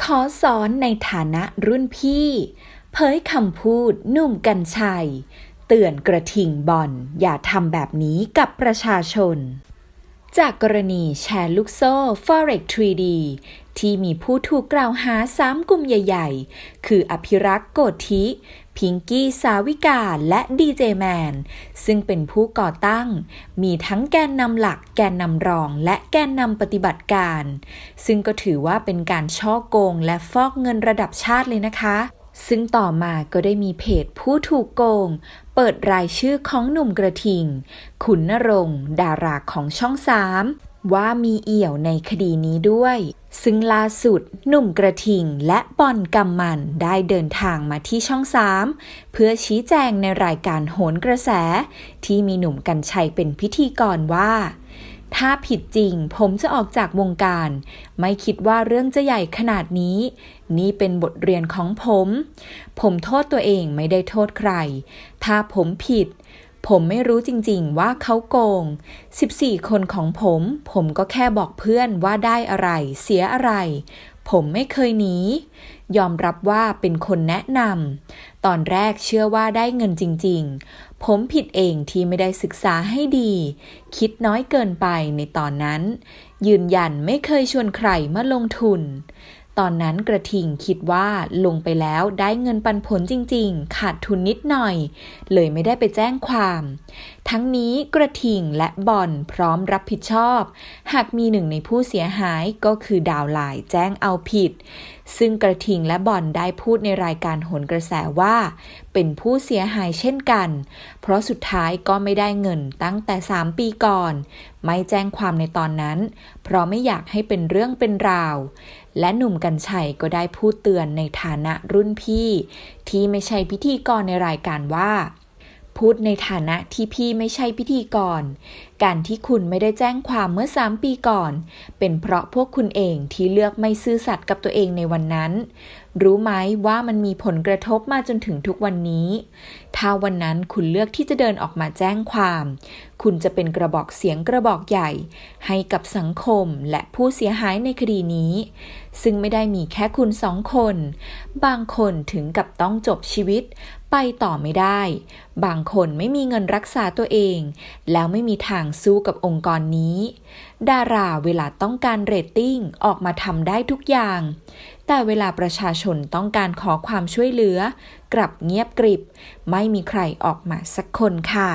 ขอสอนในฐานะรุ่นพี่ เผยคำพูดนุ่มกัญชัย เตือนกระทิงบอลอย่าทำแบบนี้กับประชาชน จากกรณีแชร์ลูกโซ่ Forex 3D ที่มีผู้ถูกกล่าวหาสามกลุ่มใหญ่ ๆ คืออภิรักษ์โกธิ พิงกี้สาวิกาและดีเจแมน ซึ่งเป็นผู้ก่อตั้ง มีทั้งแกนนำหลักแกนนำรอง และแกนนำปฏิบัติการ ซึ่งก็ถือว่าเป็นการช่อโกงและฟอกเงินระดับชาติเลยนะคะ ซึ่งต่อมาก็ได้มีเพจผู้ถูกโกง เปิดรายชื่อของหนุ่มกระทิง ขุนนรงค์ดาราของช่องสาม ว่ามีเอี่ยวในคดีนี้ด้วย ซึ่งล่าสุดหนุ่มกระทิงและบอลกำมันได้เดินทางมาที่ช่องสามเพื่อชี้แจงในรายการโหนกระแส ที่มีหนุ่มกัญชัยเป็นพิธีกรว่า ถ้าผิดจริงผมจะออกจากวงการ ไม่คิดว่าเรื่องจะใหญ่ขนาดนี้ นี่เป็นบทเรียนของผม ผมโทษตัวเองไม่ได้โทษใคร ถ้าผมผิด ผมไม่รู้จริงๆว่าเขาโกง 14 คนของผม ผมก็แค่บอกเพื่อนว่าได้อะไร เสียอะไร ผมไม่เคยหนี ยอมรับว่าเป็นคนแนะนำ ตอนแรกเชื่อว่าได้เงินจริง ๆ ผมผิดเองที่ไม่ได้ศึกษาให้ดี คิดน้อยเกินไปในตอนนั้น ยืนยันไม่เคยชวนใครมาลงทุน ตอนนั้นกระทิงคิดว่าลงไปแล้วได้เงินปันผลจริงๆ ขาดทุนนิดหน่อย เลยไม่ได้ไปแจ้งความ ทั้งนี้กระทิงและบอลพร้อมรับผิดชอบ หากมีหนึ่งในผู้เสียหายก็คือดาวไลน์แจ้งเอาผิด ซึ่งกระทิงและบอลได้พูดในรายการโหนกระแสว่า เป็นผู้เสียหายเช่นกัน เพราะสุดท้ายก็ไม่ได้เงินตั้งแต่ 3 ปีก่อน ไม่แจ้งความในตอนนั้น เพราะไม่อยากให้เป็นเรื่องเป็นราว และหนุ่มกัญชัยก็ได้พูดเตือนในฐานะรุ่นพี่ ที่ไม่ใช่พิธีกรในรายการว่า พูดในฐานะที่พี่ไม่ใช่พิธีกร การที่คุณไม่ได้แจ้งความเมื่อสามปีก่อน เป็นเพราะพวกคุณเองที่เลือกไม่ซื่อสัตย์กับตัวเองในวันนั้น รู้ไหมว่ามันมีผลกระทบมาจนถึงทุกวันนี้ ถ้าวันนั้นคุณเลือกที่จะเดินออกมาแจ้งความ คุณจะเป็นกระบอกเสียงกระบอกใหญ่ ให้กับสังคมและผู้เสียหายในคดีนี้ ซึ่งไม่ได้มีแค่คุณสองคน บางคนถึงกับต้องจบชีวิต ไปต่อไม่ได้ บางคนไม่มีเงินรักษาตัวเอง แล้วไม่มีทางสู้กับองค์กรนี้ ดาราเวลาต้องการเรตติ้งออกมาทำได้ทุกอย่าง แต่เวลาประชาชนต้องการขอความช่วยเหลือ กลับเงียบกริบ ไม่มีใครออกมาสักคนค่ะ